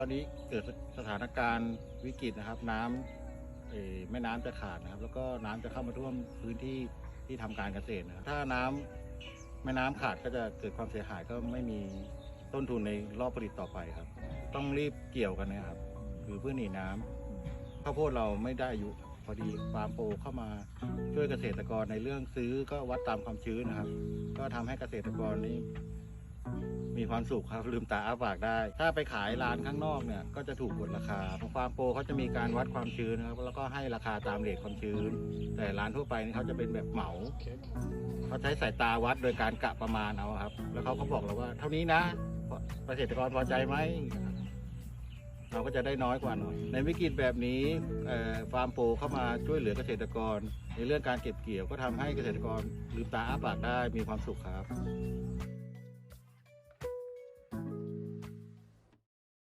ตอนนี้เกิดสถานการณ์วิกฤตนะครับ น้ำแม่น้ำจะขาดนะครับ แล้วก็น้ำจะเข้ามาท่วมพื้นที่ที่ทำการเกษตรนะครับถ้าน้ำแม่น้ำขาดก็จะเกิดความเสียหายก็ไม่มีต้นทุนในรอบผลิตต่อไปครับ ต้องรีบเกี่ยวกันนะครับ คือเพื่อหนีน้ำข้าวโพดเราไม่ได้อายุพอดีฟาร์มโปรเข้ามาช่วยเกษตรกรในเรื่องซื้อก็วัดตามความชื้นนะครับ ก็ทำให้เกษตรกรนี่ มีความสุขครับลืมตาอ้าปากได้ ถ้าไปขายร้านข้างนอกเนี่ยก็จะถูกกดราคาของฟาร์มโปรเขาจะมีการวัดความชื้นนะครับแล้วก็ให้ราคาตามเรทความชื้น แต่ร้านทั่วไปนี่เขาจะเป็นแบบเหมาเขาใช้สายตาวัดโดยการกะประมาณเอาครับ แล้วเขาก็บอกเราว่า เท่านี้นะเกษตรกรพอใจไหมเราก็จะได้น้อยกว่าหน่อย ในวิกฤตแบบนี้ฟาร์มโปรเข้ามาช่วยเหลือเกษตรกร ในเรื่องการเก็บเกี่ยวก็ทำให้เกษตรกรลืมตาอ้าปากได้มีความสุขครับ